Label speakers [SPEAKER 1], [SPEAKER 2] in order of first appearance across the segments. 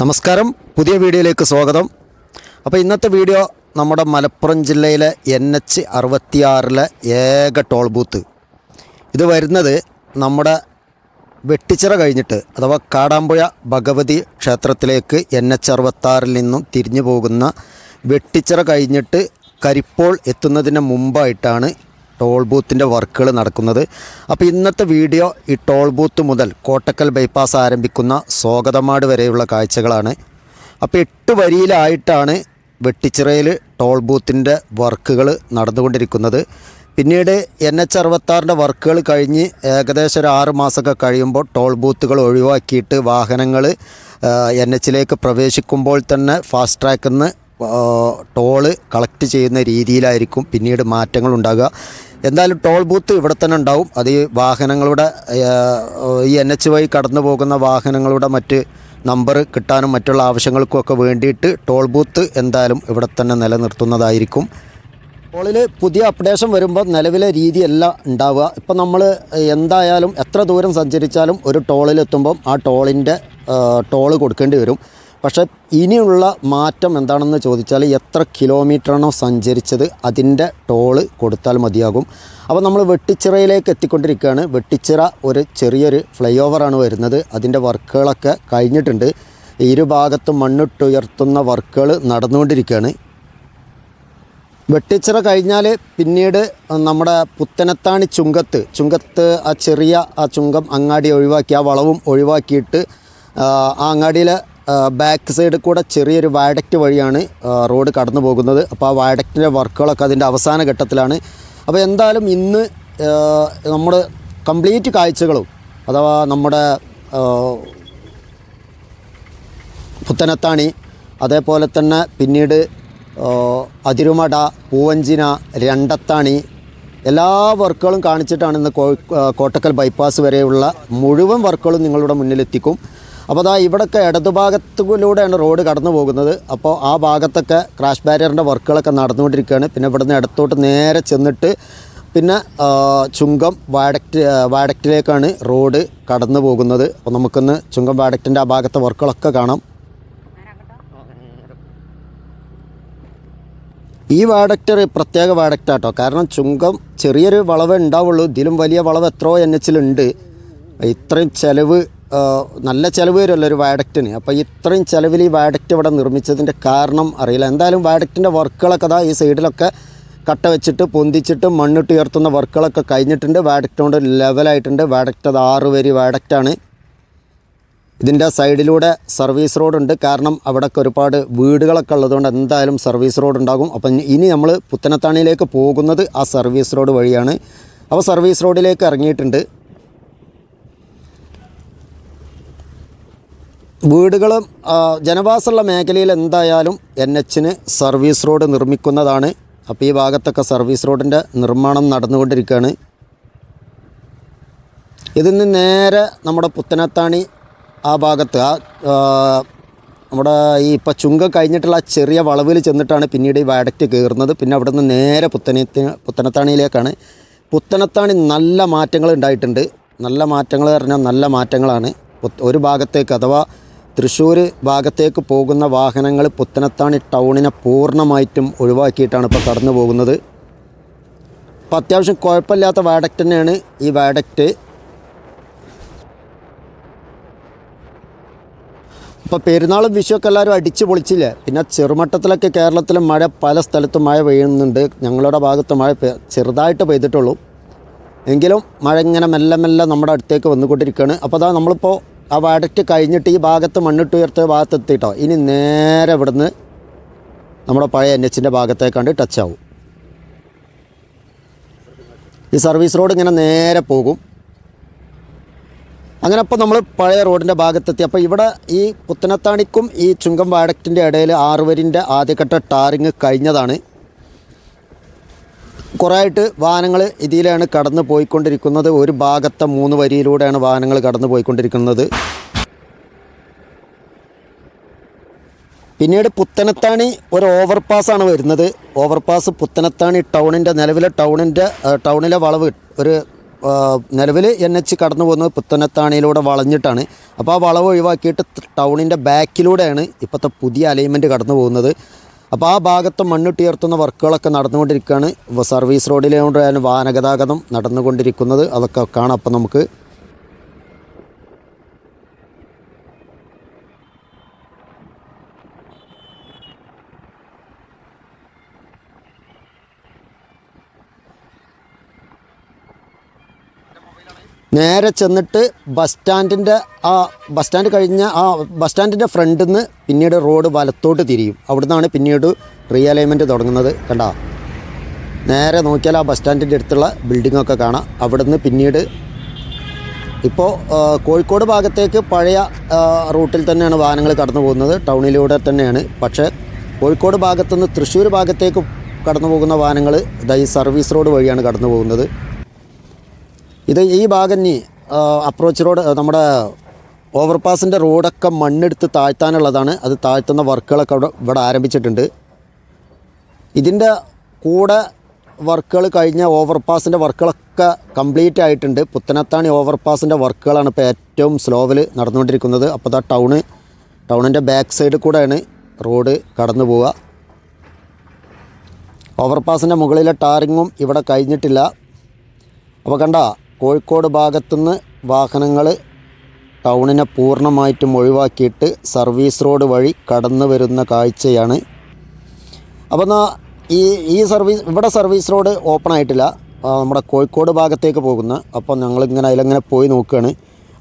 [SPEAKER 1] നമസ്കാരം. പുതിയ വീഡിയോയിലേക്ക് സ്വാഗതം. അപ്പോൾ ഇന്നത്തെ വീഡിയോ നമ്മുടെ മലപ്പുറം ജില്ലയിലെ എൻ എച്ച് അറുപത്തിയാറിലെ ഏക ടോൾ ബൂത്ത്. ഇത് വരുന്നത് നമ്മുടെ വെട്ടിച്ചിറ കഴിഞ്ഞിട്ട് അഥവാ കാടാമ്പുഴ ഭഗവതി ക്ഷേത്രത്തിലേക്ക് എൻ എച്ച് അറുപത്താറിൽ നിന്നും തിരിഞ്ഞു പോകുന്ന വെട്ടിച്ചിറ കഴിഞ്ഞിട്ട് കരിപ്പോൾ എത്തുന്നതിന് മുമ്പായിട്ടാണ് ടോൾ ബൂത്തിന്റെ വർക്കുകൾ നടക്കുന്നത്. അപ്പോൾ ഇന്നത്തെ വീഡിയോ ഈ ടോൾ ബൂത്ത് മുതൽ കോട്ടക്കൽ ബൈപ്പാസ് ആരംഭിക്കുന്ന സ്വാഗതമാട് വരെയുള്ള കാഴ്ചകളാണ്. അപ്പോൾ എട്ട് വരിയിലായിട്ടാണ് വെട്ടിച്ചിറയിൽ ടോൾ ബൂത്തിന്റെ വർക്കുകൾ നടന്നുകൊണ്ടിരിക്കുന്നത്. പിന്നീട് എൻ എച്ച് അറുപത്താറിന്റെ വർക്കുകൾ കഴിഞ്ഞ് ഏകദേശം ഒരു ആറ് മാസമൊക്കെ കഴിയുമ്പോൾ ടോൾ ബൂത്തുകൾ ഒഴിവാക്കിയിട്ട് വാഹനങ്ങൾ എൻ എച്ചിലേക്ക് പ്രവേശിക്കുമ്പോൾ തന്നെ ഫാസ്റ്റ് ട്രാക്കിൽ നിന്ന് ടോൾ കളക്ട് ചെയ്യുന്ന രീതിയിലായിരിക്കും പിന്നീട് മാറ്റങ്ങൾ ഉണ്ടാകുക. എന്തായാലും ടോൾ ബൂത്ത് ഇവിടെ തന്നെ ഉണ്ടാവും. അത് ഈ വാഹനങ്ങളുടെ ഈ എൻ എച്ച് വഴി കടന്നു പോകുന്ന വാഹനങ്ങളുടെ മറ്റ് നമ്പർ കിട്ടാനും മറ്റുള്ള ആവശ്യങ്ങൾക്കുമൊക്കെ വേണ്ടിയിട്ട് ടോൾ ബൂത്ത് എന്തായാലും ഇവിടെ തന്നെ നിലനിർത്തുന്നതായിരിക്കും. ടോളിൽ പുതിയ അപ്ഡേഷൻ വരുമ്പോൾ നിലവിലെ രീതിയല്ല ഉണ്ടാവുക. ഇപ്പം നമ്മൾ എന്തായാലും എത്ര ദൂരം സഞ്ചരിച്ചാലും ഒരു ടോളിലെത്തുമ്പം ആ ടോളിന്റെ ടോൾ കൊടുക്കേണ്ടി വരും. പക്ഷേ ഇനിയുള്ള മാറ്റം എന്താണെന്ന് ചോദിച്ചാൽ എത്ര കിലോമീറ്ററാണോ സഞ്ചരിച്ചത് അതിന്റെ ടോൾ കൊടുത്താൽ മതിയാകും. അപ്പോൾ നമ്മൾ വെട്ടിച്ചിറയിലേക്ക് എത്തിക്കൊണ്ടിരിക്കുകയാണ്. വെട്ടിച്ചിറ ഒരു ചെറിയൊരു ഫ്ലൈ ഓവറാണ് വരുന്നത്. അതിന്റെ വർക്കുകളൊക്കെ കഴിഞ്ഞിട്ടുണ്ട്. ഇരുഭാഗത്തും മണ്ണിട്ടുയർത്തുന്ന വർക്കുകൾ നടന്നുകൊണ്ടിരിക്കുകയാണ്. വെട്ടിച്ചിറ കഴിഞ്ഞാൽ പിന്നീട് നമ്മുടെ പുത്തനത്താണി ചുങ്കത്ത് ചുങ്കത്ത് ആ ചെറിയ ആ ചുങ്കം അങ്ങാടി ഒഴിവാക്കി ആ വളവും ഒഴിവാക്കിയിട്ട് ആ അങ്ങാടിയിലെ ബാക്ക് സൈഡിൽ കൂടെ ചെറിയൊരു വയഡക്റ്റ് വഴിയാണ് റോഡ് കടന്നു പോകുന്നത്. അപ്പോൾ ആ വയഡക്റ്റിന്റെ വർക്കുകളൊക്കെ അതിന്റെ അവസാന ഘട്ടത്തിലാണ്. അപ്പോൾ എന്തായാലും ഇന്ന് നമ്മൾ കംപ്ലീറ്റ് കാഴ്ചകളും അഥവാ നമ്മുടെ പുത്തനത്താണി അതേപോലെ തന്നെ പിന്നീട് അതിരുമട പൂവഞ്ചിന രണ്ടത്താണി എല്ലാ വർക്കുകളും കാണിച്ചിട്ടാണ് ഇന്ന് കോട്ടക്കൽ ബൈപ്പാസ് വരെയുള്ള മുഴുവൻ വർക്കുകളും നിങ്ങളുടെ മുന്നിലെത്തിക്കും. അപ്പോൾ അതാ ഇവിടെയൊക്കെ ഇടതുഭാഗത്തിലൂടെയാണ് റോഡ് കടന്നു പോകുന്നത്. അപ്പോൾ ആ ഭാഗത്തൊക്കെ ക്രാഷ് ബാരിയറിന്റെ വർക്കുകളൊക്കെ നടന്നുകൊണ്ടിരിക്കുകയാണ്. പിന്നെ ഇവിടുന്ന് ഇടത്തോട്ട് നേരെ ചെന്നിട്ട് പിന്നെ ചുങ്കം വാഡക്റ്റ് വാഡക്റ്റിലേക്കാണ് റോഡ് കടന്നു പോകുന്നത്. അപ്പോൾ നമുക്കൊന്ന് ചുങ്കം വാഡക്റ്റിന്റെ ആ ഭാഗത്തെ വർക്കുകളൊക്കെ കാണാം. ഈ വാഡക്റ്റ് ഒരു പ്രത്യേക വാഡക്റ്റ് ആട്ടോ കാരണം ചുങ്കം ചെറിയൊരു വളവ് ഉണ്ടാവുള്ളൂ. ഇതിലും വലിയ വളവ് എത്രയോ എൻ എച്ചിലുണ്ട്. ഇത്രയും ചിലവ് നല്ല ചിലവ് വരുമല്ലോ ഒരു വാഡക്റ്റിന്. അപ്പോൾ ഇത്രയും ചിലവിൽ ഈ വാഡക്റ്റ് ഇവിടെ നിർമ്മിച്ചതിന്റെ കാരണം അറിയില്ല. എന്തായാലും വാഡക്റ്റിന്റെ വർക്കുകളൊക്കെ അതാ ഈ സൈഡിലൊക്കെ കട്ട വെച്ചിട്ട് പൊന്തിച്ചിട്ട് മണ്ണിട്ട് ഉയർത്തുന്ന വർക്കുകളൊക്കെ കഴിഞ്ഞിട്ടുണ്ട്. വാഡക്റ്റ് കൊണ്ട് ലെവലായിട്ടുണ്ട്. വാഡക്റ്റ് അത് ആറ് വരി വാഡക്റ്റാണ് ഇതിന്റെ സൈഡിലൂടെ സർവീസ് റോഡുണ്ട് കാരണം അവിടെയൊക്കെ ഒരുപാട് വീടുകളൊക്കെ ഉള്ളതുകൊണ്ട് എന്തായാലും സർവീസ് റോഡ് ഉണ്ടാകും. അപ്പം ഇനി നമ്മൾ പുത്തനത്താണിയിലേക്ക് പോകുന്നത് ആ സർവീസ് റോഡ് വഴിയാണ്. അപ്പോൾ സർവീസ് റോഡിലേക്ക് ഇറങ്ങിയിട്ടുണ്ട്. വീടുകളും ജനവാസമുള്ള മേഖലയിൽ എന്തായാലും എൻ എച്ചിന് സർവീസ് റോഡ് നിർമ്മിക്കുന്നതാണ്. അപ്പോൾ ഈ ഭാഗത്തൊക്കെ സർവീസ് റോഡിന്റെ നിർമ്മാണം നടന്നുകൊണ്ടിരിക്കുകയാണ്. ഇതിൽ നിന്ന് നേരെ നമ്മുടെ പുത്തനത്താണി ആ ഭാഗത്ത് ആ ആ, നമ്മുടെ ഈ ഇപ്പം ചുങ്ക കഴിഞ്ഞിട്ടുള്ള ആ ചെറിയ വളവിൽ ചെന്നിട്ടാണ് പിന്നീട് ഈ വയഡക്റ്റ് കയറുന്നത്. പിന്നെ അവിടെ നിന്ന് നേരെ പുത്തനത്തിന് പുത്തനത്താണിയിലേക്കാണ്. പുത്തനത്താണി നല്ല മാറ്റങ്ങൾ ഉണ്ടായിട്ടുണ്ട്. നല്ല മാറ്റങ്ങൾ പറഞ്ഞാൽ നല്ല മാറ്റങ്ങളാണ്. ഒരു ഭാഗത്തേക്ക് അഥവാ തൃശ്ശൂർ ഭാഗത്തേക്ക് പോകുന്ന വാഹനങ്ങൾ പുത്തനത്താണി ടൗണിനെ പൂർണമായിട്ടും ഒഴിവാക്കിയിട്ടാണ് ഇപ്പോൾ കടന്നു പോകുന്നത്. അപ്പോൾ അത്യാവശ്യം കുഴപ്പമില്ലാത്ത വാഡക്റ്റ് തന്നെയാണ് ഈ വാഡക്റ്റ്. ഇപ്പോൾ പെരുന്നാളും വിഷുവൊക്കെ എല്ലാവരും അടിച്ചു പൊളിച്ചില്ല? പിന്നെ ചെറുമട്ടത്തിലൊക്കെ കേരളത്തിൽ മഴ പല സ്ഥലത്തും മഴ പെയ്യുന്നുണ്ട്. ഞങ്ങളുടെ ഭാഗത്ത് മഴ ചെറുതായിട്ട് പെയ്തിട്ടുള്ളൂ. എങ്കിലും മഴ ഇങ്ങനെ മെല്ലെ മെല്ലെ നമ്മുടെ അടുത്തേക്ക് വന്നുകൊണ്ടിരിക്കുകയാണ്. അപ്പോൾ അതാ നമ്മളിപ്പോൾ ആ വടക്ക് കഴിഞ്ഞിട്ട് ഈ ഭാഗത്ത് മണ്ണിട്ട് ഉയർത്തിയ ഭാഗത്ത് എത്തിയിട്ടോ ഇനി നേരെ ഇവിടുന്ന് നമ്മുടെ പഴയ എൻ എച്ചിന്റെ ഭാഗത്തേക്കാണ്ട് ടച്ച് ആവും. ഈ സർവീസ് റോഡ് ഇങ്ങനെ നേരെ പോകും. അങ്ങനെ അപ്പോൾ നമ്മൾ പഴയ റോഡിന്റെ ഭാഗത്തെത്തി. അപ്പോൾ ഇവിടെ ഈ പുത്തനത്താണിക്കും ഈ ചുങ്കം വാഡക്റ്റിന്റെ ഇടയിൽ ആറുവരിന്റെ ആദ്യഘട്ട ടാറിങ് കഴിഞ്ഞതാണ്. കുറേ ആയിട്ട് വാഹനങ്ങൾ ഇതിലാണ് കടന്നു പോയിക്കൊണ്ടിരിക്കുന്നത്. ഒരു ഭാഗത്തെ മൂന്ന് വരിയിലൂടെയാണ് വാഹനങ്ങൾ കടന്നു പോയിക്കൊണ്ടിരിക്കുന്നത്. പിന്നീട് പുത്തനത്താണി ഒരു ഓവർപാസ്സാണ് വരുന്നത്. ഓവർപാസ് പുത്തനത്താണി ടൗണിന്റെ നിലവിലെ ടൗണിന്റെ ടൗണിലെ വളവ് ഒരു നിലവിൽ എൻ എച്ച് കടന്നു പോകുന്നത് പുത്തനത്താണിയിലൂടെ വളഞ്ഞിട്ടാണ്. അപ്പോൾ ആ വളവ് ഒഴിവാക്കിയിട്ട് ടൗണിന്റെ ബാക്കിലൂടെയാണ് ഇപ്പോഴത്തെ പുതിയ അലൈൻമെന്റ് കടന്നു പോകുന്നത്. അപ്പോൾ ആ ഭാഗത്ത് മണ്ണിട്ടുയർത്തുന്ന വർക്കുകളൊക്കെ നടന്നുകൊണ്ടിരിക്കുകയാണ്. സർവീസ് റോഡിലൂടെയാണ് വാഹനഗതാഗതം നടന്നുകൊണ്ടിരിക്കുന്നത്. അതൊക്കെ കാണാം. അപ്പോൾ നമുക്ക് നേരെ ചെന്നിട്ട് ബസ് സ്റ്റാൻഡിന്റെ ആ ബസ് സ്റ്റാൻഡ് കഴിഞ്ഞ ആ ബസ് സ്റ്റാൻഡിന്റെ ഫ്രണ്ടിൽ നിന്ന് പിന്നീട് റോഡ് വലത്തോട്ട് തിരിയും. അവിടുന്നാണ് പിന്നീട് റീഅലൈൻമെന്റ് തുടങ്ങുന്നത്. കണ്ടാ? നേരെ നോക്കിയാൽ ആ ബസ് സ്റ്റാൻഡിന്റെ അടുത്തുള്ള ബിൽഡിങ്ങൊക്കെ കാണാം. അവിടുന്ന് പിന്നീട് ഇപ്പോൾ കോഴിക്കോട് ഭാഗത്തേക്ക് പഴയ റൂട്ടിൽ തന്നെയാണ് വാഹനങ്ങൾ കടന്നു പോകുന്നത്. ടൗണിലൂടെ തന്നെയാണ്. പക്ഷേ കോഴിക്കോട് ഭാഗത്തുനിന്ന് തൃശ്ശൂർ ഭാഗത്തേക്ക് കടന്നു പോകുന്ന വാഹനങ്ങൾ ദൈ സർവീസ് റോഡ് വഴിയാണ് കടന്നു പോകുന്നത്. ഇത് ഈ ഭാഗം നീ അപ്രോച്ച് റോഡ് നമ്മുടെ ഓവർപാസിന്റെ റോഡൊക്കെ മണ്ണെടുത്ത് താഴ്ത്താനുള്ളതാണ്. അത് താഴ്ത്തുന്ന വർക്കുകളൊക്കെ അവിടെ ഇവിടെ ആരംഭിച്ചിട്ടുണ്ട്. ഇതിന്റെ കൂടെ വർക്കുകൾ കഴിഞ്ഞ ഓവർപാസിന്റെ വർക്കുകളൊക്കെ കംപ്ലീറ്റ് ആയിട്ടുണ്ട്. പുത്തനത്താണി ഓവർപാസിന്റെ വർക്കുകളാണ് ഇപ്പോൾ ഏറ്റവും സ്ലോവിൽ നടന്നുകൊണ്ടിരിക്കുന്നത്. അപ്പോൾ ആ ടൗണ് ടൗണിന്റെ ബാക്ക് സൈഡിൽ കൂടെയാണ് റോഡ് കടന്നു പോവുക. ഓവർപാസിന്റെ മുകളിലെ ടാറിങ്ങും ഇവിടെ കഴിഞ്ഞിട്ടില്ല. അപ്പോൾ കണ്ട കോഴിക്കോട് ഭാഗത്തുനിന്ന് വാഹനങ്ങൾ ടൗണിനെ പൂർണമായിട്ടും ഒഴിവാക്കിയിട്ട് സർവീസ് റോഡ് വഴി കടന്നു വരുന്ന കാഴ്ചയാണ്. അപ്പോൾ എന്നാൽ ഈ ഈ സർവീസ് ഇവിടെ സർവീസ് റോഡ് ഓപ്പൺ ആയിട്ടില്ല. നമ്മുടെ കോഴിക്കോട് ഭാഗത്തേക്ക് പോകുന്ന അപ്പോൾ ഞങ്ങളിങ്ങനെ അതിലങ്ങനെ പോയി നോക്കുകയാണ്.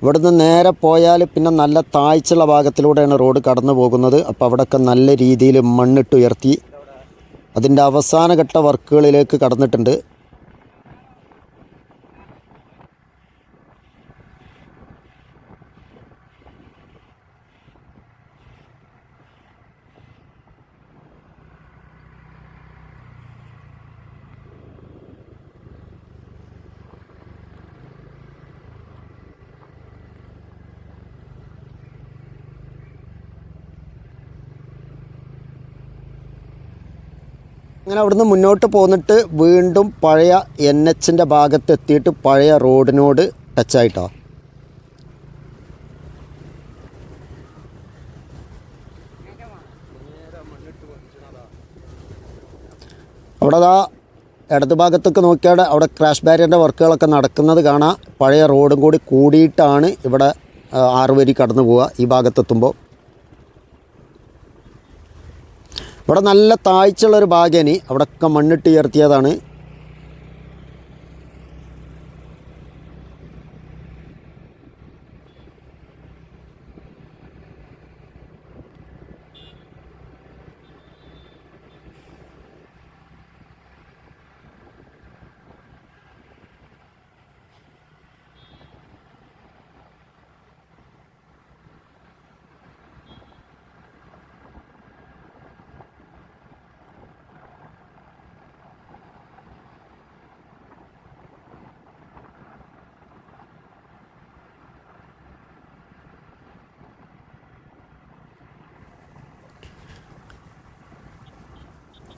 [SPEAKER 1] ഇവിടുന്ന് നേരെ പോയാൽ പിന്നെ നല്ല താഴ്ചയുള്ള ഭാഗത്തിലൂടെയാണ് റോഡ് കടന്നു പോകുന്നത്. അപ്പോൾ അവിടെയൊക്കെ നല്ല രീതിയിൽ മണ്ണിട്ട് ഉയർത്തി അതിന്റെ അവസാനഘട്ട വർക്കുകളിലേക്ക് കടന്നിട്ടുണ്ട്. അങ്ങനെ അവിടുന്ന് മുന്നോട്ട് പോന്നിട്ട് വീണ്ടും പഴയ എൻ എച്ചിന്റെ ഭാഗത്ത് എത്തിയിട്ട് പഴയ റോഡിനോട് ടച്ചായിട്ടോ അവിടെ അതാ ഇടത് ഭാഗത്തൊക്കെ നോക്കിയാൽ അവിടെ ക്രാഷ് ബാരിയറിന്റെ വർക്കുകളൊക്കെ നടക്കുന്നത് കാണാം. പഴയ റോഡും കൂടി കൂടിയിട്ടാണ് ഇവിടെ ആറുവരി ആറ് വരി കടന്നു പോവുക ഈ ഭാഗത്തെത്തുമ്പോൾ. ഇവിടെ നല്ല താഴ്ചയുള്ളൊരു ഭാഗ്യനി അവിടെയൊക്കെ മണ്ണിട്ട് ഉയർത്തിയതാണ്.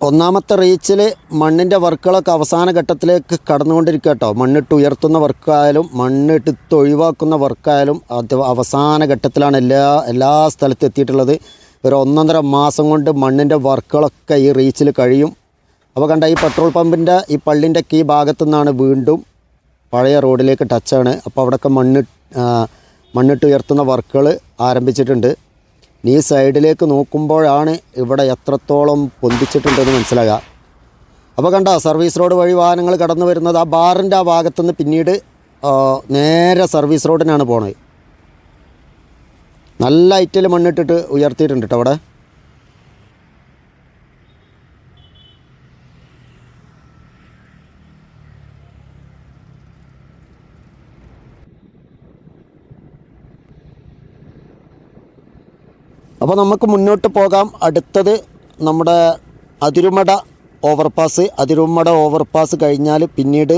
[SPEAKER 1] ഒന്നാമത്തെ റീച്ചിൽ മണ്ണിന്റെ വർക്കുകളൊക്കെ അവസാന ഘട്ടത്തിലേക്ക് കടന്നുകൊണ്ടിരിക്കുക കേട്ടോ. മണ്ണിട്ട് ഉയർത്തുന്ന വർക്കായാലും മണ്ണിട്ട് ഒഴിവാക്കുന്ന വർക്കായാലും അത് അവസാന ഘട്ടത്തിലാണ് എല്ലാ എല്ലാ സ്ഥലത്തും എത്തിയിട്ടുള്ളത്. ഒരു ഒന്നൊന്നര മാസം കൊണ്ട് മണ്ണിന്റെ വർക്കുകളൊക്കെ ഈ റീച്ചിൽ കഴിയും. അപ്പോൾ കണ്ട ഈ പെട്രോൾ പമ്പിന്റെ ഈ പള്ളിന്റെ ഈ ഭാഗത്തു നിന്നാണ് വീണ്ടും പഴയ റോഡിലേക്ക് ടച്ചാണ് അപ്പോൾ അവിടെയൊക്കെ മണ്ണ് മണ്ണിട്ട് ഉയർത്തുന്ന വർക്കുകൾ ആരംഭിച്ചിട്ടുണ്ട്. ഈ സൈഡിലേക്ക് നോക്കുമ്പോഴാണ് ഇവിടെ എത്രത്തോളം പൊന്തിച്ചിട്ടുണ്ടെന്ന് മനസ്സിലാകുക. അപ്പോൾ കണ്ട സർവീസ് റോഡ് വഴി വാഹനങ്ങൾ കടന്നു വരുന്നത് ആ ബാറിന്റെ ആ ഭാഗത്തുനിന്ന് പിന്നീട് നേരെ സർവീസ് റോഡിനാണ് പോണത്. നല്ല ഐറ്റിൽ മണ്ണിട്ടിട്ട് ഉയർത്തിയിട്ടുണ്ട് കേട്ടോ അവിടെ. അപ്പോൾ നമുക്ക് മുന്നോട്ട് പോകാം. അടുത്തത് നമ്മുടെ അതിരുമട ഓവർപാസ്. അതിരുമട ഓവർപാസ് കഴിഞ്ഞാൽ പിന്നീട്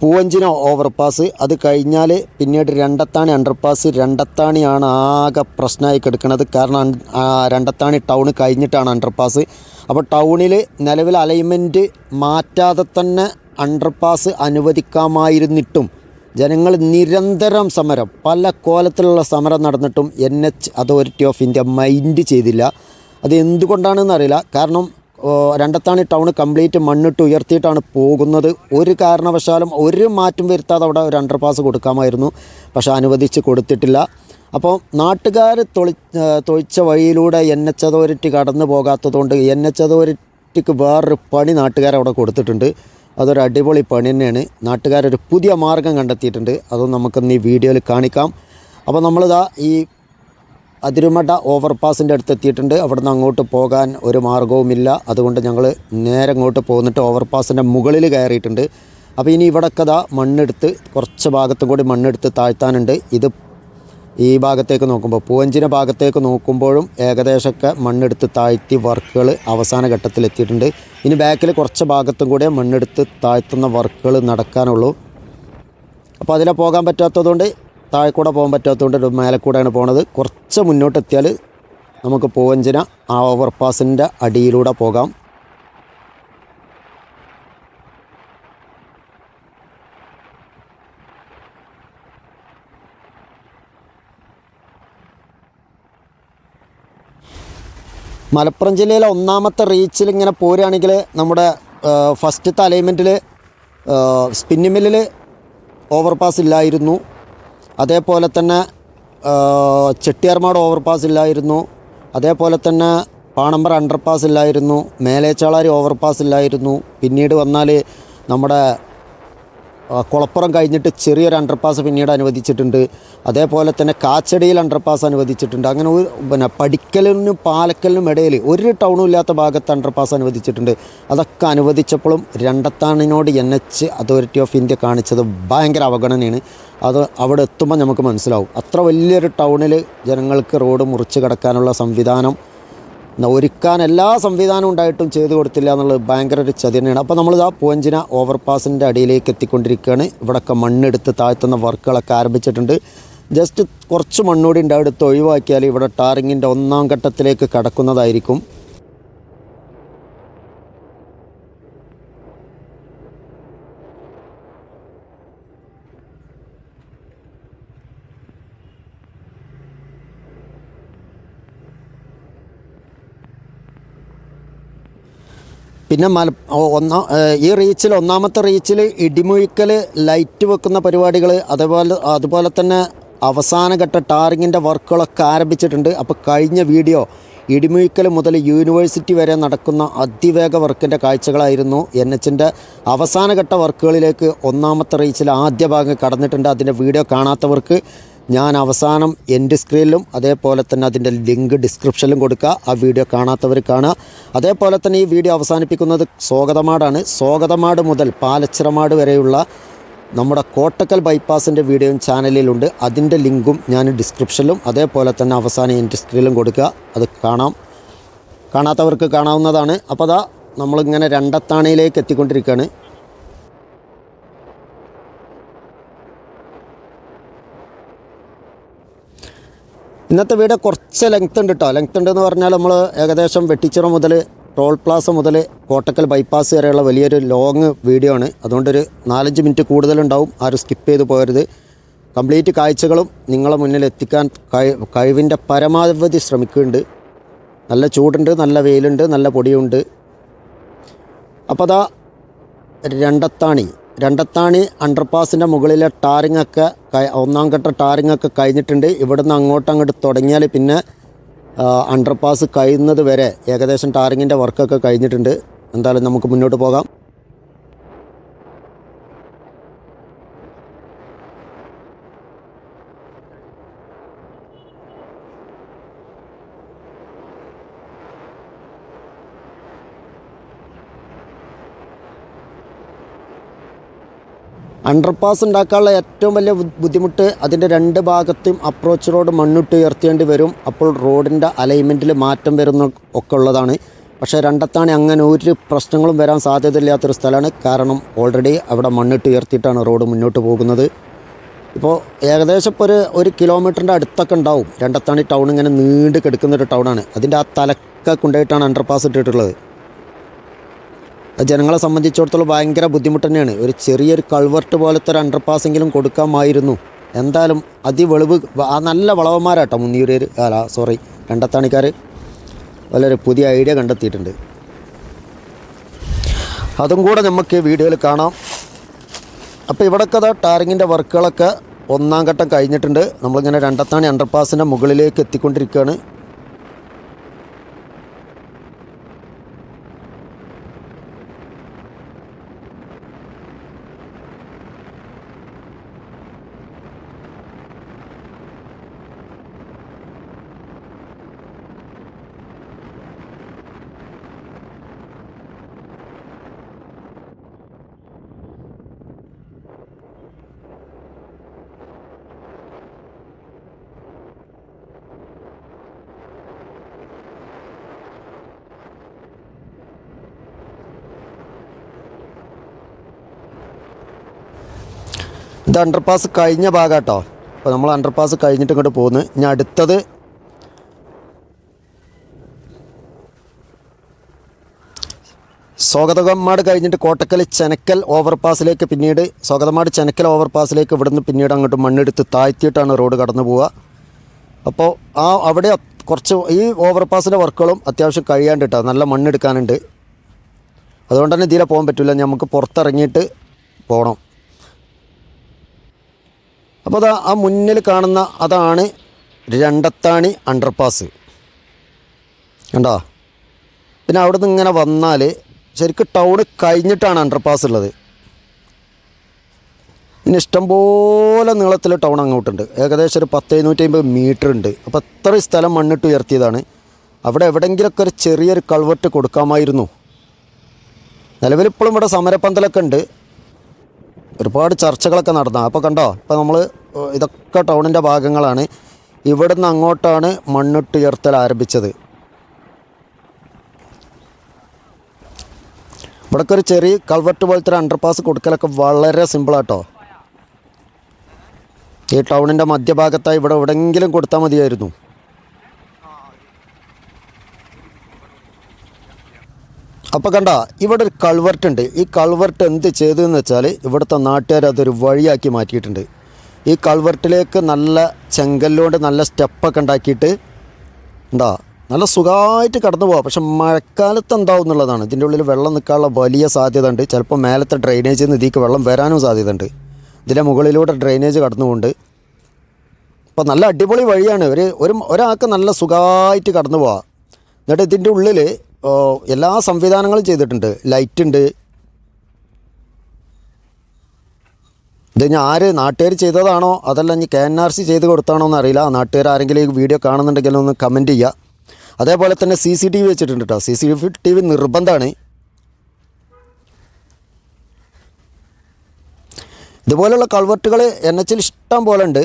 [SPEAKER 1] പൂവഞ്ചിന ഓവർപാസ്. അത് കഴിഞ്ഞാൽ പിന്നീട് രണ്ടത്താണി അണ്ടർപാസ്. രണ്ടത്താണിയാണ് ആകെ പ്രശ്നമായി കിടക്കുന്നത്. കാരണം രണ്ടത്താണി ടൗൺ കഴിഞ്ഞിട്ടാണ് അണ്ടർപാസ്. അപ്പോൾ ടൗണിൽ നിലവിൽ അലൈൻമെന്റ് മാറ്റാതെ തന്നെ അണ്ടർപാസ് അനുവദിക്കാമായിരുന്നിട്ടും ജനങ്ങൾ നിരന്തരം സമരം. പല കോലത്തിലുള്ള സമരം നടന്നിട്ടും N H authority of India mind ചെയ്തില്ല. അത് എന്തുകൊണ്ടാണെന്ന് അറിയില്ല. കാരണം രണ്ടത്താണി ടൗൺ കംപ്ലീറ്റ് മണ്ണിട്ട് ഉയർത്തിയിട്ടാണ് പോകുന്നത്. ഒരു കാരണവശാലും ഒരു മാറ്റം വരുത്താതെ അവിടെ ഒരു അണ്ടർപാസ് കൊടുക്കാമായിരുന്നു. പക്ഷേ അനുവദിച്ച് കൊടുത്തിട്ടില്ല. അപ്പോൾ നാട്ടുകാർ തൊളി തൊഴിച്ച വഴിയിലൂടെ എൻ എച്ച് അതോറിറ്റി കടന്നു പോകാത്തതുകൊണ്ട് എൻ എച്ച് അതോറിറ്റിക്ക് വേറൊരു പണി നാട്ടുകാരവിടെ കൊടുത്തിട്ടുണ്ട്. അതൊരു അടിപൊളി പണി തന്നെയാണ്. നാട്ടുകാരൊരു പുതിയ മാർഗം കണ്ടെത്തിയിട്ടുണ്ട്. അതും നമുക്കൊന്ന് ഈ വീഡിയോയിൽ കാണിക്കാം. അപ്പോൾ നമ്മളിതാ ഈ അതിരുമട ഓവർപാസിന്റെ അടുത്ത് എത്തിയിട്ടുണ്ട്. അവിടുന്ന് അങ്ങോട്ട് പോകാൻ ഒരു മാർഗവുമില്ല. അതുകൊണ്ട് ഞങ്ങൾ നേരെ അങ്ങോട്ട് പോന്നിട്ട് ഓവർപാസിന്റെ മുകളിൽ കയറിയിട്ടുണ്ട്. അപ്പോൾ ഇനി ഇവിടെ ദാ മണ്ണെടുത്ത് കുറച്ച് ഭാഗത്തും കൂടി മണ്ണെടുത്ത് താഴ്ത്താനുണ്ട്. ഇത് ഈ ഭാഗത്തേക്ക് നോക്കുമ്പോൾ പൂവഞ്ചിന ഭാഗത്തേക്ക് നോക്കുമ്പോഴും ഏകദേശമൊക്കെ മണ്ണെടുത്ത് താഴ്ത്തി വർക്കുകൾ അവസാന ഘട്ടത്തിൽ എത്തിയിട്ടുണ്ട്. ഇനി ബാക്കിൽ കുറച്ച് ഭാഗത്തും കൂടെ മണ്ണെടുത്ത് താഴ്ത്തുന്ന വർക്കുകൾ നടക്കാനുള്ളൂ. അപ്പോൾ അതിലെ പോകാൻ പറ്റാത്തതുകൊണ്ട് താഴെ കൂടെ പോകാൻ പറ്റാത്തതുകൊണ്ട് മേലെ കൂടെയാണ് പോണത്. കുറച്ച് മുന്നോട്ടെത്തിയാൽ നമുക്ക് പൂവഞ്ചിന ആ ഓവർപാസിന്റെ അടിയിലൂടെ പോകാം. മലപ്പുറം ജില്ലയിലെ ഒന്നാമത്തെ റീച്ചിൽ ഇങ്ങനെ പോരുകയാണെങ്കിൽ നമ്മുടെ ഫസ്റ്റത്തെ അലൈൻമെന്റിൽ സ്പിന്നി മില്ലിൽ ഓവർപാസ് ഇല്ലായിരുന്നു. അതേപോലെ തന്നെ ചെട്ടിയാർമാട് ഓവർപാസ് ഇല്ലായിരുന്നു. അതേപോലെ തന്നെ പാണമ്പർ അണ്ടർപാസ് ഇല്ലായിരുന്നു. മേലേച്ചാളാരി ഓവർപാസ് ഇല്ലായിരുന്നു. പിന്നീട് വന്നാൽ നമ്മുടെ കുളപ്പുറം കഴിഞ്ഞിട്ട് ചെറിയൊരു അണ്ടർപാസ് പിന്നീട് അനുവദിച്ചിട്ടുണ്ട്. അതേപോലെ തന്നെ കാച്ചടിയിൽ അണ്ടർപാസ് അനുവദിച്ചിട്ടുണ്ട്. അങ്ങനെ ഒരു പിന്നെ പഠിക്കലിനും പാലക്കലിനും ഇടയിൽ ഒരു ടൗണും ഇല്ലാത്ത ഭാഗത്ത് അണ്ടർപാസ് അനുവദിച്ചിട്ടുണ്ട്. അതൊക്കെ അനുവദിച്ചപ്പോഴും രണ്ടത്താണിനോട് N H authority of India കാണിച്ചത് ഭയങ്കര അവഗണനയാണ്. അത് അവിടെ എത്തുമ്പോൾ നമുക്ക് മനസ്സിലാവും. അത്ര വലിയൊരു ടൗണിൽ ജനങ്ങൾക്ക് റോഡ് മുറിച്ച് കിടക്കാനുള്ള സംവിധാനം ഒരുക്കാൻ എല്ലാ സംവിധാനവും ഉണ്ടായിട്ടും ചെയ്തു കൊടുത്തില്ല എന്നുള്ളത് ഭയങ്കര ഒരു ചതിനാണ് അപ്പോൾ അപ്പോൾ ആ പൂവഞ്ചിന ഓവർപാസിന്റെ അടിയിലേക്ക് എത്തിക്കൊണ്ടിരിക്കുകയാണ്. ഇവിടെയൊക്കെ മണ്ണെടുത്ത് താഴ്ത്തുന്ന വർക്കുകളൊക്കെ ആരംഭിച്ചിട്ടുണ്ട്. ജസ്റ്റ് കുറച്ച് മണ്ണൂടി ഉണ്ട് ഒഴിവാക്കിയാൽ ഇവിടെ ടാറിങ്ങിന്റെ ഒന്നാം ഘട്ടത്തിലേക്ക് കടക്കുന്നതായിരിക്കും. പിന്നെ മല ഒന്നാം ഈ റീച്ചിൽ ഒന്നാമത്തെ റീച്ചിൽ ഇടിമുഴിക്കൽ ലൈറ്റ് വെക്കുന്ന പരിപാടികൾ അതേപോലെ അതുപോലെ തന്നെ അവസാനഘട്ട ടാറിങ്ങിന്റെ വർക്കുകളൊക്കെ ആരംഭിച്ചിട്ടുണ്ട്. അപ്പോൾ കഴിഞ്ഞ വീഡിയോ ഇടിമുഴിക്കൽ മുതൽ യൂണിവേഴ്സിറ്റി വരെ നടക്കുന്ന അതിവേഗ വർക്കിന്റെ കാഴ്ചകളായിരുന്നു എൻ എച്ചിന്റെ അവസാനഘട്ട വർക്കുകളിലേക്ക് ഒന്നാമത്തെ റീച്ചിൽ ആദ്യ ഭാഗം കടന്നിട്ടുണ്ട്. അതിന്റെ വീഡിയോ കാണാത്തവർക്ക് ഞാൻ അവസാനം എന്റെ സ്ക്രീനിലും അതേപോലെ തന്നെ അതിന്റെ ലിങ്ക് ഡിസ്ക്രിപ്ഷനിലും കൊടുക്കുക. ആ വീഡിയോ കാണാത്തവർ കാണുക അതേപോലെ തന്നെ ഈ വീഡിയോ അവസാനിപ്പിക്കുന്നത് സ്വാഗതമാടാണ്. സ്വാഗതമാട് മുതൽ പാലച്ചിറമാട് വരെയുള്ള നമ്മുടെ കോട്ടക്കൽ ബൈപ്പാസിന്റെ വീഡിയോയും ചാനലിലുണ്ട്. അതിന്റെ ലിങ്കും ഞാൻ ഡിസ്ക്രിപ്ഷനിലും അതേപോലെ തന്നെ അവസാനം എന്റെ സ്ക്രീനിലും കൊടുക്കുക. അത് കാണാം. കാണാത്തവർക്ക് കാണാവുന്നതാണ്. അപ്പോൾ അതാ നമ്മളിങ്ങനെ രണ്ടത്താണിയിലേക്ക് എത്തിക്കൊണ്ടിരിക്കുകയാണ്. ഇന്നത്തെ വീഡിയോ കുറച്ച് ലെങ്ത് ഉണ്ട് കേട്ടോ ലെങ്ത് ഉണ്ടെന്ന് പറഞ്ഞാൽ നമ്മൾ ഏകദേശം വെട്ടിച്ചിറ മുതൽ ടോൾ പ്ലാസ മുതൽ കോട്ടക്കൽ ബൈപ്പാസ് വരെയുള്ള വലിയൊരു ലോങ് വീഡിയോ ആണ്. അതുകൊണ്ടൊരു നാലഞ്ച് മിനിറ്റ് കൂടുതലുണ്ടാവും. ആരും സ്കിപ്പ് ചെയ്ത് പോകരുത്. കംപ്ലീറ്റ് കാഴ്ചകളും നിങ്ങളെ മുന്നിൽ എത്തിക്കാൻ കഴി കഴിവിന്റെ പരമാവധി ശ്രമിക്കുന്നുണ്ട്. നല്ല ചൂടുണ്ട് നല്ല വെയിലുണ്ട് നല്ല പൊടിയുണ്ട്. അപ്പോൾ അതാ രണ്ടത്താണി. രണ്ടത്താണി അണ്ടർപാസിന്റെ മുകളിലെ ടാറിംഗ് ഒക്കെ ഒന്നാം ഘട്ട ടാറിംഗ് ഒക്കെ കഴിഞ്ഞിട്ടുണ്ട്. ഇവിടുന്ന് അങ്ങോട്ട് അങ്ങോട്ട് തുടങ്ങിയാൽ പിന്നെ അണ്ടർപാസ് കഴിയുന്നത് വരെ ഏകദേശം ടാറിങ്ങിന്റെ വർക്കൊക്കെ കഴിഞ്ഞിട്ടുണ്ട്. എന്തായാലും നമുക്ക് മുന്നോട്ട് പോകാം. അണ്ടർപാസ് ഉണ്ടാക്കാനുള്ള ഏറ്റവും വലിയ ബുദ്ധിമുട്ട് അതിന്റെ രണ്ട് ഭാഗത്തും അപ്രോച്ച് റോഡ് മണ്ണിട്ട് ഉയർത്തേണ്ടി വരും. അപ്പോൾ റോഡിന്റെ അലൈൻമെന്റിൽ മാറ്റം വരുന്ന ഒക്കെ ഉള്ളതാണ്. പക്ഷേ രണ്ടത്താണ് അങ്ങനെ ഒരു പ്രശ്നങ്ങളും വരാൻ സാധ്യതയില്ലാത്തൊരു സ്ഥലമാണ്. കാരണം ഓൾറെഡി അവിടെ മണ്ണിട്ട് ഉയർത്തിയിട്ടാണ് റോഡ് മുന്നോട്ട് പോകുന്നത്. ഇപ്പോൾ ഏകദേശം ഇപ്പോൾ ഒരു ഒരു കിലോമീറ്ററിന്റെ അടുത്തൊക്കെ ഉണ്ടാവും. രണ്ടത്താണി ടൗൺ ഇങ്ങനെ നീണ്ട് കിടക്കുന്ന ഒരു ടൗണാണ് അതിന്റെ ആ തലക്ക കൊണ്ടുപോയിട്ടാണ് അണ്ടർപാസ് ഇട്ടിട്ടുള്ളത്. ജനങ്ങളെ സംബന്ധിച്ചിടത്തോളം ഭയങ്കര ബുദ്ധിമുട്ട് തന്നെയാണ്. ഒരു ചെറിയൊരു കൾവർട്ട് പോലത്തെ ഒരു അണ്ടർപാസെങ്കിലും കൊടുക്കാമായിരുന്നു. എന്തായാലും അതിവെളിവ് ആ നല്ല വളവന്മാരാട്ടോ മുന്നീരൂർ അല്ല സോറി രണ്ടത്താണിക്കാർ വളരെ പുതിയ ഐഡിയ കണ്ടെത്തിയിട്ടുണ്ട്. അതും കൂടെ നമുക്ക് വീഡിയോയിൽ കാണാം. അപ്പോൾ ഇവിടെയൊക്കെ അതാ ടാറിങ്ങിന്റെ വർക്കുകളൊക്കെ ഒന്നാം ഘട്ടം കഴിഞ്ഞിട്ടുണ്ട്. നമ്മളിങ്ങനെ രണ്ടത്താണി അണ്ടർപാസിന്റെ മുകളിലേക്ക് എത്തിക്കൊണ്ടിരിക്കുകയാണ്. ഇത് അണ്ടർപാസ് കഴിഞ്ഞ ഭാഗം കേട്ടോ അപ്പോൾ നമ്മൾ അണ്ടർപാസ് കഴിഞ്ഞിട്ട് ഇങ്ങോട്ട് പോകുന്നു ഇനി അടുത്തത് സ്വാഗതമാട് കഴിഞ്ഞിട്ട് കോട്ടക്കൽ ചെനക്കൽ ഓവർപാസിലേക്ക് പിന്നീട് സ്വാഗതമാട് ചെനക്കൽ ഓവർപാസിലേക്ക് ഇവിടുന്ന് പിന്നീട് അങ്ങോട്ട് മണ്ണെടുത്ത് താഴ്ത്തിയിട്ടാണ് റോഡ് കടന്നു പോവുക. അപ്പോൾ ആ അവിടെ കുറച്ച് ഈ ഓവർപാസിന്റെ വർക്കുകളും അത്യാവശ്യം കഴിയാണ്ടിട്ടാ. നല്ല മണ്ണെടുക്കാനുണ്ട്. അതുകൊണ്ട് തന്നെ ഇതിലെ പോകാൻ പറ്റില്ല നമുക്ക് പുറത്തിറങ്ങിയിട്ട് പോകണം അപ്പോൾ അതാ ആ മുന്നിൽ കാണുന്ന അതാണ് രണ്ടത്താണി അണ്ടർപാസ് കണ്ടോ? പിന്നെ അവിടെ നിന്ന് ഇങ്ങനെ വന്നാൽ ശരിക്കും ടൗൺ കഴിഞ്ഞിട്ടാണ് അണ്ടർപാസ് ഉള്ളത്. പിന്നെ ഇഷ്ടംപോലെ നീളത്തിൽ ടൗൺ അങ്ങോട്ടുണ്ട്. ഏകദേശം ഒരു പത്ത് എഴുന്നൂറ്റി അമ്പത് മീറ്റർ ഉണ്ട്. അപ്പോൾ അത്രയും സ്ഥലം മണ്ണിട്ട് ഉയർത്തിയതാണ്. അവിടെ എവിടെയെങ്കിലുമൊക്കെ ഒരു ചെറിയൊരു കൾവെട്ട് കൊടുക്കാമായിരുന്നു. നിലവിൽ ഇപ്പോഴും ഇവിടെ സമരപ്പന്തലൊക്കെ ഉണ്ട്. ഒരുപാട് ചർച്ചകളൊക്കെ നടന്ന. അപ്പോൾ കണ്ടോ ഇപ്പോൾ നമ്മൾ ഇതൊക്കെ ടൗണിന്റെ ഭാഗങ്ങളാണ്. ഇവിടുന്ന് അങ്ങോട്ടാണ് മണ്ണിട്ട് ഉയർത്തൽ ആരംഭിച്ചത്. ഇവിടൊക്കെ ഒരു ചെറിയ കൾവെട്ട് പോലത്തെ ഒരു അണ്ടർപാസ് കൊടുക്കലൊക്കെ വളരെ സിമ്പിളാട്ടോ ഈ ടൗണിന്റെ മധ്യഭാഗത്തായി ഇവിടെ എവിടെയെങ്കിലും കൊടുത്താൽ മതിയായിരുന്നു. അപ്പോൾ കണ്ട ഇവിടെ ഒരു കൾവർട്ട് ഉണ്ട്. ഈ കൾവർട്ട് എന്ത് ചെയ്തതെന്ന് വെച്ചാൽ ഇവിടുത്തെ നാട്ടുകാർ അതൊരു വഴിയാക്കി മാറ്റിയിട്ടുണ്ട്. ഈ കൾവർട്ടിലേക്ക് നല്ല ചെങ്കല്ലുകൊണ്ട് നല്ല സ്റ്റെപ്പൊക്കെ ഉണ്ടാക്കിയിട്ട് എന്താ നല്ല സുഖമായിട്ട് കടന്നു പോകാം പക്ഷെ മഴക്കാലത്ത് എന്താവും എന്നുള്ളതാണ്. ഇതിന്റെ ഉള്ളിൽ വെള്ളം നിൽക്കാനുള്ള വലിയ സാധ്യത ഉണ്ട്. ചിലപ്പോൾ മേലത്തെ ഡ്രെയിനേജിൽ നിന്ന് ഇതിക്ക് വെള്ളം വരാനും സാധ്യത ഉണ്ട്. ഇതിന്റെ മുകളിലൂടെ ഡ്രെയിനേജ് കടന്നുകൊണ്ട് അപ്പോൾ നല്ല അടിപൊളി വഴിയാണ്. ഒരു ഒരു ഒരാൾക്ക് നല്ല സുഖമായിട്ട് കടന്നു പോവാം. എന്നിട്ട് ഇതിന്റെ ഉള്ളിൽ എല്ലാ സംവിധാനങ്ങളും ചെയ്തിട്ടുണ്ട്. ലൈറ്റ് ഉണ്ട് ഇത് ഞാൻ ആര് നാട്ടുകാർ ചെയ്തതാണോ അതല്ല ഇനി കെ എൻ ആർ സി ചെയ്ത് കൊടുത്താണോ എന്ന് അറിയില്ല. നാട്ടുകാർ ആരെങ്കിലും ഈ വീഡിയോ കാണുന്നുണ്ടെങ്കിൽ ഒന്ന് കമന്റ് ചെയ്യുക. അതേപോലെ തന്നെ സി സി ടി വി വെച്ചിട്ടുണ്ട് കേട്ടോ സി സി ടി വി നിർബന്ധമാണ്. ഇതുപോലുള്ള കൾവർട്ടുകൾ എൻ എച്ചിൽ ഇഷ്ടം പോലെ ഉണ്ട്.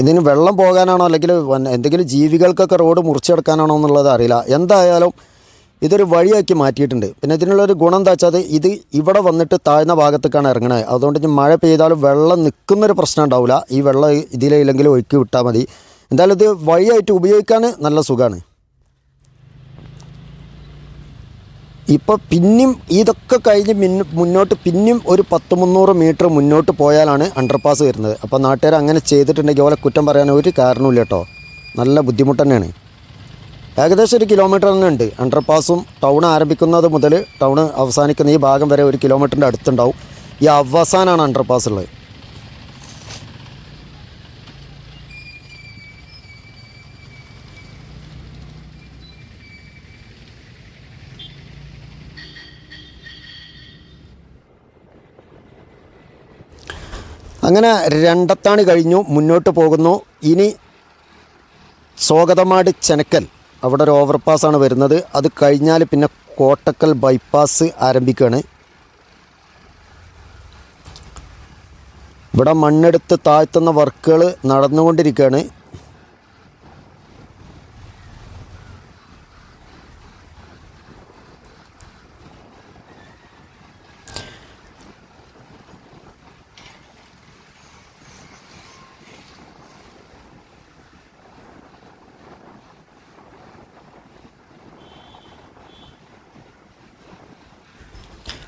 [SPEAKER 1] ഇതിന് വെള്ളം പോകാനാണോ അല്ലെങ്കിൽ എന്തെങ്കിലും ജീവികൾക്കൊക്കെ റോഡ് മുറിച്ചെടുക്കാനാണോ എന്നുള്ളത് അറിയില്ല. എന്തായാലും ഇതൊരു വഴിയാക്കി മാറ്റിയിട്ടുണ്ട്. പിന്നെ ഇതിനുള്ളൊരു ഗുണം എന്താ വെച്ചാൽ ഇത് ഇവിടെ വന്നിട്ട് താഴ്ന്ന ഭാഗത്തേക്കാണ് ഇറങ്ങണത്. അതുകൊണ്ട് ഇനി മഴ പെയ്താലും വെള്ളം നിൽക്കുന്നൊരു പ്രശ്നം ഉണ്ടാവില്ല. ഈ വെള്ളം ഇതിലെങ്കിലും ഒഴുക്കി വിട്ടാൽ മതി. എന്തായാലും ഇത് വഴിയായിട്ട് ഉപയോഗിക്കാൻ നല്ല സുഖമാണ്. ഇപ്പോൾ പിന്നെയും ഇതൊക്കെ കഴിഞ്ഞ് മിന്ന മുന്നോട്ട് പിന്നെയും ഒരു പത്ത് മുന്നൂറ് മീറ്റർ മുന്നോട്ട് പോയാലാണ് അണ്ടർപാസ് വരുന്നത്. അപ്പോൾ നാട്ടുകാർ അങ്ങനെ ചെയ്തിട്ടുണ്ടെങ്കിൽ ഓലെ കുറ്റം പറയാൻ ഒരു കാരണമില്ല കേട്ടോ നല്ല ബുദ്ധിമുട്ട് തന്നെയാണ്. ഏകദേശം ഒരു കിലോമീറ്റർ തന്നെ ഉണ്ട്. അണ്ടർപാസും ടൗൺ ആരംഭിക്കുന്നത് മുതൽ ടൗൺ അവസാനിക്കുന്ന ഈ ഭാഗം വരെ ഒരു കിലോമീറ്ററിന്റെ അടുത്തുണ്ടാവും. ഈ അവസാനമാണ് അണ്ടർപാസ് ഉള്ളത്. അങ്ങനെ രണ്ടത്താണി കഴിഞ്ഞു മുന്നോട്ട് പോകുന്നു. ഇനി സ്വാഗതമാടി ചെനക്കൽ. അവിടെ ഒരു ഓവർപാസ്സാണ് വരുന്നത്. അത് കഴിഞ്ഞാൽ പിന്നെ കോട്ടക്കൽ ബൈപ്പാസ് ആരംഭിക്കുകയാണ് ഇവിടെ മണ്ണെടുത്ത് താഴ്ത്തുന്ന വർക്കുകൾ നടന്നുകൊണ്ടിരിക്കുകയാണ്.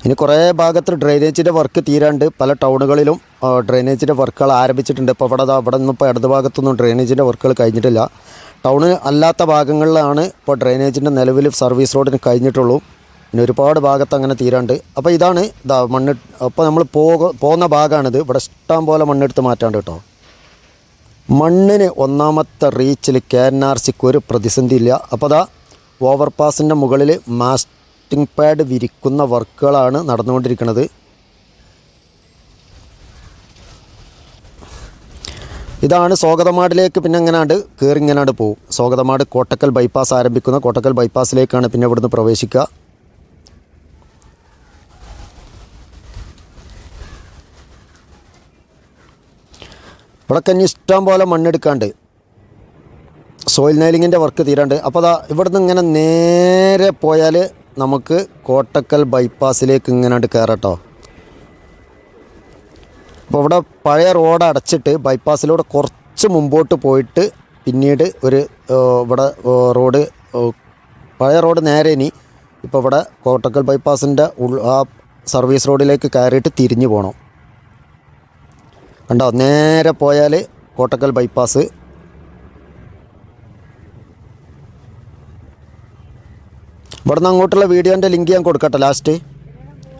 [SPEAKER 1] ഇനി കുറേ ഭാഗത്ത് ഡ്രെയിനേജിന്റെ വർക്ക് തീരാണ്ട് പല ടൗണുകളിലും ഡ്രെയിനേജിന്റെ വർക്കുകൾ ആരംഭിച്ചിട്ടുണ്ട്. ഇപ്പോൾ ഇവിടെ ദാ ഇവിടെ നിന്നും ഇപ്പോൾ ഇടത് ഭാഗത്തൊന്നും ഡ്രെയിനേജിന്റെ വർക്കുകൾ കഴിഞ്ഞിട്ടില്ല. ടൗണ് അല്ലാത്ത ഭാഗങ്ങളിലാണ് ഇപ്പോൾ ഡ്രെയിനേജിന്റെ നിലവിൽ സർവീസ് റോഡിന് കഴിഞ്ഞിട്ടുള്ളൂ. പിന്നെ ഒരുപാട് ഭാഗത്ത് അങ്ങനെ തീരാണ്ട്. അപ്പോൾ ഇതാണ് ഇതാ മണ്ണ് അപ്പോൾ നമ്മൾ പോക പോകുന്ന ഭാഗമാണിത്. ഇവിടെ ഇഷ്ടം പോലെ മണ്ണെടുത്ത് മാറ്റാണ്ട് കേട്ടോ. മണ്ണിന് ഒന്നാമത്തെ റീച്ചിൽ കെ എൻ ആർ സിക്ക് ഒരു പ്രതിസന്ധി ഇല്ല അപ്പോൾ അതാ ഓവർപാസിന്റെ മുകളിൽ മാസ്റ്റിംഗ് പാഡ് വിരിക്കുന്ന വർക്കുകളാണ് നടന്നുകൊണ്ടിരിക്കുന്നത്. ഇതാണ് സ്വാഗതമാടിലേക്ക് പിന്നെ എങ്ങനാണ്ട് കയറി ഇങ്ങനാണ്ട് പോകും സ്വാഗതമാട് കോട്ടക്കൽ ബൈപ്പാസ് ആരംഭിക്കുന്ന കോട്ടക്കൽ ബൈപ്പാസിലേക്കാണ് പിന്നെ ഇവിടുന്ന് പ്രവേശിക്കുക. ഇവിടെ കഞ്ഞി ഇഷ്ടം പോലെ മണ്ണെടുക്കാണ്ട് സോയിൽ നൈലിങ്ങിന്റെ വർക്ക് തീരാണ്ട്. അപ്പോൾ അതാ ഇവിടുന്ന് ഇങ്ങനെ നേരെ പോയാൽ നമുക്ക് കോട്ടക്കൽ ബൈപ്പാസിലേക്ക് ഇങ്ങനെ കയറട്ടോ അപ്പോൾ ഇവിടെ പഴയ റോഡ് അടച്ചിട്ട് ബൈപ്പാസിലൂടെ കുറച്ച് മുമ്പോട്ട് പോയിട്ട് പിന്നീട് ഒരു ഇവിടെ റോഡ് പഴയ റോഡ് നേരെ ഇനി ഇപ്പോൾ ഇവിടെ കോട്ടക്കൽ ബൈപ്പാസിന്റെ ഉൾ ആ സർവീസ് റോഡിലേക്ക് കയറിയിട്ട് തിരിഞ്ഞു പോകണം കണ്ടോ? നേരെ പോയാൽ കോട്ടക്കൽ ബൈപ്പാസ് ഇവിടുന്ന് അങ്ങോട്ടുള്ള വീഡിയോന്റെ ലിങ്ക് ഞാൻ കൊടുക്കട്ടെ ലാസ്റ്റ്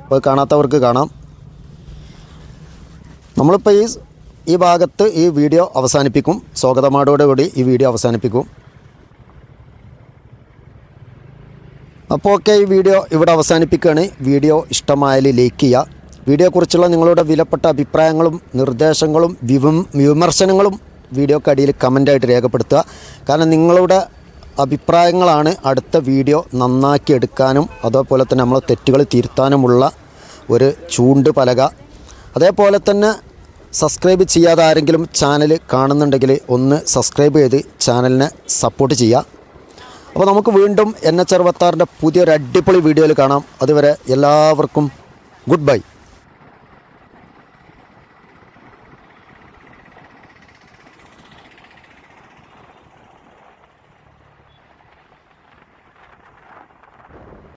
[SPEAKER 1] അപ്പോൾ കാണാത്തവർക്ക് കാണാം. നമ്മളിപ്പോൾ ഈ ഈ ഭാഗത്ത് ഈ വീഡിയോ അവസാനിപ്പിക്കും. സ്വാഗതമാടോടെ കൂടി ഈ വീഡിയോ അവസാനിപ്പിക്കും. അപ്പോൾ ഓക്കെ ഈ വീഡിയോ ഇവിടെ അവസാനിപ്പിക്കുകയാണ്. വീഡിയോ ഇഷ്ടമായാൽ ലൈക്ക് ചെയ്യുക. വീഡിയോയെക്കുറിച്ചുള്ള നിങ്ങളുടെ വിലപ്പെട്ട അഭിപ്രായങ്ങളും നിർദ്ദേശങ്ങളും വിമർശനങ്ങളും വീഡിയോക്ക് അടിയിൽ കമന്റായിട്ട് രേഖപ്പെടുത്തുക. കാരണം നിങ്ങളുടെ അഭിപ്രായങ്ങളാണ് അടുത്ത വീഡിയോ നന്നാക്കി എടുക്കാനും അതേപോലെ തന്നെ നമ്മൾ തെറ്റുകൾ തിരുത്താനുമുള്ള ഒരു ചൂണ്ട് പലക. അതേപോലെ തന്നെ സബ്സ്ക്രൈബ് ചെയ്യാതെ ആരെങ്കിലും ചാനൽ കാണുന്നുണ്ടെങ്കിൽ ഒന്ന് സബ്സ്ക്രൈബ് ചെയ്ത് ചാനലിനെ സപ്പോർട്ട് ചെയ്യുക. അപ്പോൾ നമുക്ക് വീണ്ടും എൻ എച്ച് അറുപത്താറിന്റെ പുതിയൊരു അടിപൊളി വീഡിയോയിൽ കാണാം. അതുവരെ എല്ലാവർക്കും ഗുഡ് ബൈ.